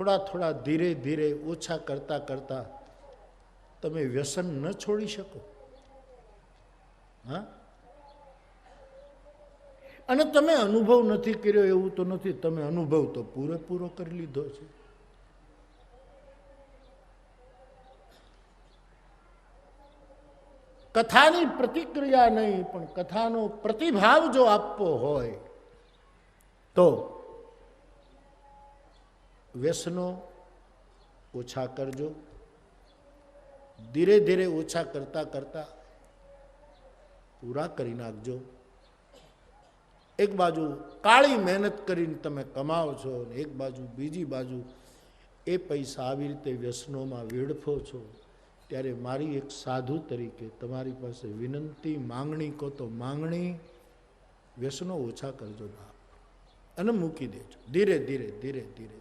થોડા થોડા ધીરે ધીરે ઓછા કરતાં કરતાં તમે વ્યસન ન છોડી શકો. હા? અને તમે અનુભવ નથી કર્યો એવું તો નથી, તમે અનુભવ તો પૂરેપૂરો કરી લીધો છે. કથાની પ્રતિક્રિયા નહીં, પણ કથાનો પ્રતિભાવ જો આપવો હોય, તો વ્યસનો ઓછા કરજો. ધીરે ધીરે ઓછા કરતા કરતા પૂરા કરી નાખજો. એક બાજુ કાળી મહેનત કરીને તમે કમાવો છો અને એક બાજુ બીજી બાજુ એ પૈસા આવી રીતે વ્યસનોમાં વેડફો છો, ત્યારે મારી એક સાધુ તરીકે તમારી પાસે વિનંતી, માંગણી કહો તો માંગણી, વ્યસનો ઓછા કરજો બાપ. અને મૂકી દેજો. ધીરે ધીરે ધીરે ધીરે.